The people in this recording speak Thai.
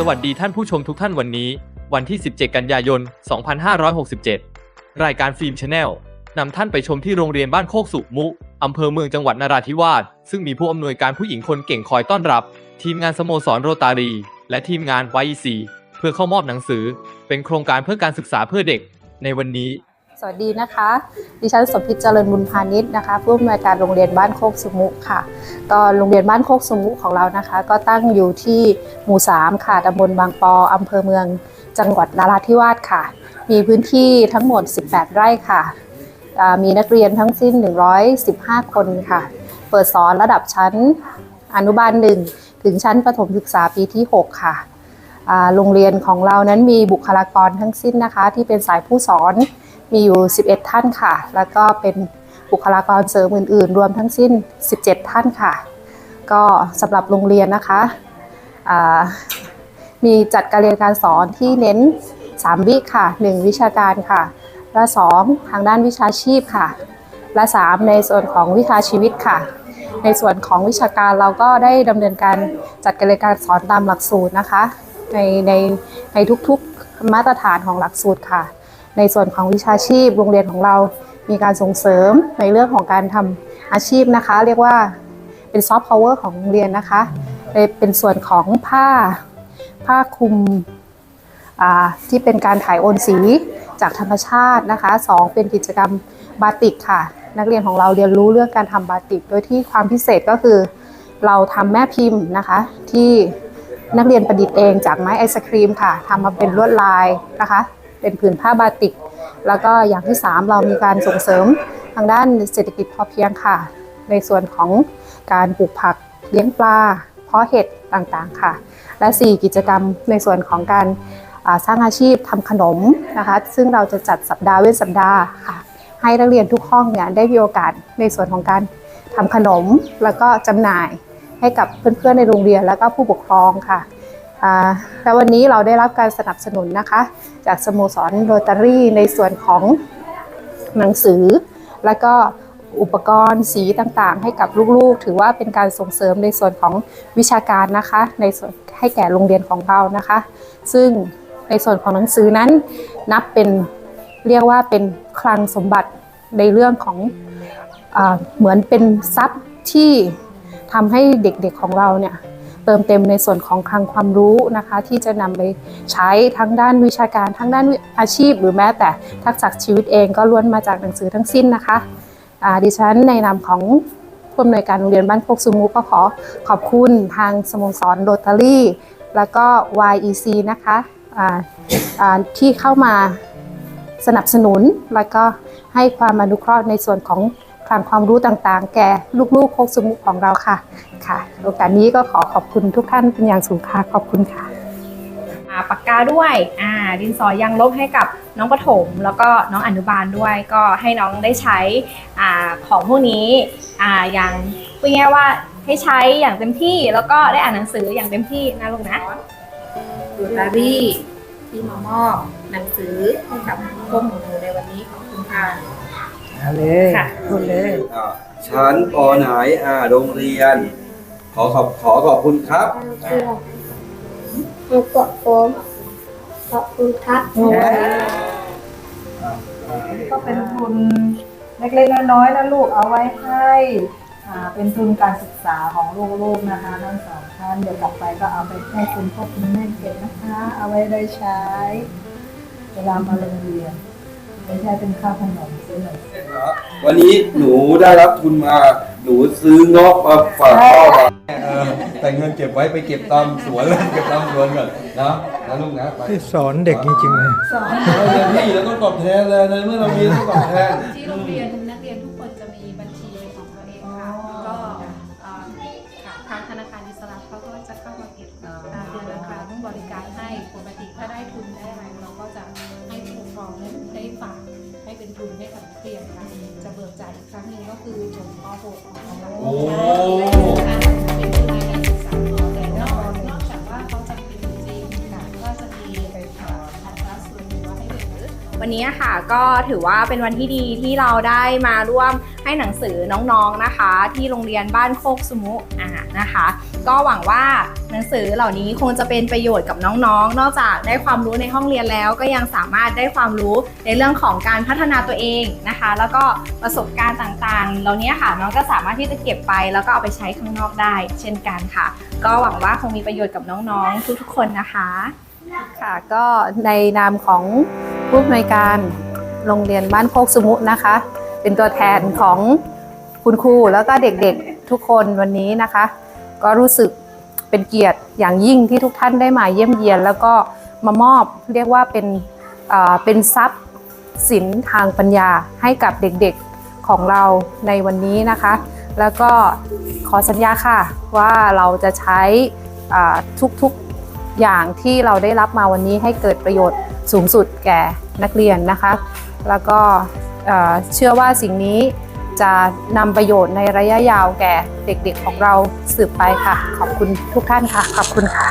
สวัสดีท่านผู้ชมทุกท่านวันนี้ วันที่ 17 กันยายน 2567 รายการฟิล์มชาแนลนำท่านไปชมที่โรงเรียนบ้านโคกสุมุอำเภอเมืองจังหวัดนราธิวาสซึ่งมีผู้อำนวยการผู้หญิงคนเก่งคอยต้อนรับ ทีมงานสโมสรโรตารี และทีมงาน YEC เพื่อเข้ามอบหนังสือ เป็นโครงการเพื่อการศึกษาเพื่อเด็ก ในวันนี้ สวัสดีนะคะ ดิฉันสมพิตเจริญบุญพาณิชย์นะคะผู้อำนวยการโรงเรียนบ้านโคกสุมุค่ะ ก็โรงเรียนบ้านโคกสุมุของเรานะคะ ก็ตั้งอยู่ที่หมู่ 3 ค่ะตำบลบางปออำเภอเมือง จังหวัดนราธิวาสค่ะ มีพื้นที่ทั้งหมด 18 ไร่ค่ะ มีนักเรียนทั้งสิ้น 115 คนค่ะ เปิดสอนระดับชั้นอนุบาล 1 ถึงชั้นประถมศึกษาปีที่ 6 ค่ะโรงเรียนของเรานั้นมีบุคลากรทั้งสิ้นนะคะ ที่เป็นสายผู้สอน มีอยู่ 11 ท่านค่ะ แล้วก็เป็นบุคลากรเสริมอื่น ๆ รวมทั้งสิ้น 17 ท่านค่ะ ก็สำหรับโรงเรียนนะคะ มีจัดการเรียนการสอนที่เน้น 3 วิค่ะ 1 วิชาการค่ะ และ 2 ทางด้านวิชาชีพค่ะ และ 3 ในส่วนของวิชาชีวิตค่ะ ในส่วนของวิชาการเราก็ได้ดำเนินการจัดการเรียนการสอนตามหลักสูตรนะคะ ในในในทุกๆมาตรฐานของหลักสูตรค่ะ ในส่วนของวิชาชีพโรงเรียนของเรา มีการส่งเสริมในเรื่องของการทำอาชีพนะคะ เรียกว่าเป็นซอฟต์พาวเวอร์ของโรงเรียนนะคะเป็นส่วนของผ้าผ้าคลุมที่เป็นการถ่ายโอนสีจากธรรมชาตินะคะสองเป็นกิจกรรมบาติกค่ะ นักเรียนของเราเรียนรู้เรื่องการทำบาติก โดยที่ความพิเศษก็คือ เราทำแม่พิมพ์นะคะ ที่นักเรียนประดิษฐ์เองจากไม้ไอศครีมค่ะทำมาเป็นลวดลายนะคะ เป็นผืนผ้าบาติก แล้วก็อย่างที่ 3 เรามีการส่งเสริมทางด้านเศรษฐกิจพอเพียงค่ะ ในส่วนของการปลูกผักเลี้ยงปลาเพาะเห็ดต่างๆค่ะ และ 4 กิจกรรมในส่วนของการสร้างอาชีพทำขนมนะคะ ซึ่งเราจะจัดสัปดาห์เว้นสัปดาห์ค่ะ ให้นักเรียนทุกห้องเนี่ยได้มีโอกาสในส่วนของการทำขนมแล้วก็จำหน่ายให้กับเพื่อนๆในโรงเรียนแล้วก็ผู้ปกครองค่ะ และวันนี้เราได้รับการสนับสนุนนะคะ จากสโมสรโรตารี่ในส่วนของหนังสือ และก็อุปกรณ์สีต่างๆ ให้กับลูกๆ ถือว่าเป็นการส่งเสริมในส่วนของวิชาการนะคะ ในส่วนให้แก่โรงเรียนของเรานะคะ ซึ่งในส่วนของหนังสือนั้นนับเป็นเรียกว่าเป็นคลังสมบัติในเรื่องของอเหมือนเป็นทรัพย์ที่ทำให้เด็กๆของเราเนี่ย เติมเต็มในส่วนของคลังความรู้นะคะ ที่จะนำไปใช้ทั้งด้านวิชาการทั้งด้านอาชีพ หรือแม้แต่ทักษะชีวิตเองก็ล้วนมาจากหนังสือทั้งสิ้นนะคะดิฉันในนามของผู้อำนวยการโรงเรียนบ้านโคกซูมูก็ขอขอบคุณทางสโมสรโรตารี่ แล้วก็ YEC นะคะที่เข้ามาสนับสนุนแล้วก็ให้ความอนุเคราะห์ในส่วนของ คลังความรู้ต่างๆ แก่ลูกๆโคกซูมุของเราค่ะค่ะ โอกาสนี้ก็ขอขอบคุณทุกท่านเป็นอย่างสูงค่ะขอบคุณค่ะอ่าปากกาด้วยอ่าดินสอยางลบให้กับน้องประถม แล้วก็น้องอนุบาลด้วยก็ให้น้องได้ใช้อ่าของพวกนี้อ่าอย่างพูดง่ายๆว่าให้ใช้อย่างเต็มที่แล้วก็ได้อ่านหนังสืออย่างเต็มที่นะลูกนะดูตารี่ที่มามอบหนังสือให้กับพวกหนูในวันนี้ขอบคุณค่ะ เอาเลยค่ะ พูดเลยอ่าชั้นปไหนอ่าโรงเรียน ขอขอบขอขอบคุณครับให้กดผมขอบคุณครับก็เป็นทุนเล็กๆน้อยๆนะลูกเอาไว้ให้อ่าเป็นทุนการศึกษาของลูกๆนะคะทั้งสองท่านเดี๋ยวกลับไปก็เอาไปให้คุณพ่อคุณแม่เก็บนะคะ เอาไว้ได้ใช้ เวลามาโรงเรียน ไม่ใช่เป็นค่าขนมซื้อหน่อยวันนี้หนูได้รับทุนมา หนูซื้อเงาะมาฝากพ่อมาเออแต่เงินเก็บไว้ไปเก็บตามสวนเลยเก็บตามสวนก่อนนะนะลูกนะไปที่สอนเด็กจริงๆเลยเอาเต็มที่แล้วก็ตอบแทนเลยในเมื่อเรามีต้องตอบแทน ที่โรงเรียนนักเรียนทุก จ่ายอีกครั้งหนึ่งก็คือจบป .6 ของเราโอ้ วันนี้ค่ะก็ถือว่าเป็นวันที่ดีที่เราได้มาร่วมให้หนังสือน้องๆนะคะ ที่โรงเรียนบ้านโคกสมุอ่านะคะ ก็หวังว่าหนังสือเหล่านี้คงจะเป็นประโยชน์กับน้องๆ นอกจากได้ความรู้ในห้องเรียนแล้ว ก็ยังสามารถได้ความรู้ในเรื่องของการพัฒนาตัวเองนะคะ แล้วก็ประสบการณ์ต่างๆ เหล่านี้ค่ะน้องก็สามารถที่จะเก็บไป แล้วก็เอาไปใช้ข้างนอกได้ เช่นกันค่ะ ก็หวังว่าคงมีประโยชน์กับน้องๆ ทุกๆคนนะคะ ค่ะก็ในนามของ ผู้อำนวยการโรงเรียนบ้านโคกสมุนะคะ เป็นตัวแทนของคุณครูแล้วก็เด็กๆทุกคนวันนี้นะคะ ก็รู้สึกเป็นเกียรติอย่างยิ่งที่ทุกท่านได้มาเยี่ยมเยียน แล้วก็มามอบเรียกว่าเป็นเป็นทรัพย์สินทางปัญญาให้กับเด็กๆของเราในวันนี้นะคะ แล้วก็ขอสัญญาค่ะว่าเราจะใช้ทุกๆอย่างที่เราได้รับมาวันนี้ให้เกิดประโยชน์ สูงสุดแก่นักเรียนนะคะ แล้วก็เชื่อว่าสิ่งนี้จะนำประโยชน์ในระยะยาวแก่เด็กๆของเราสืบไปค่ะ ขอบคุณทุกท่านค่ะ ขอบคุณค่ะ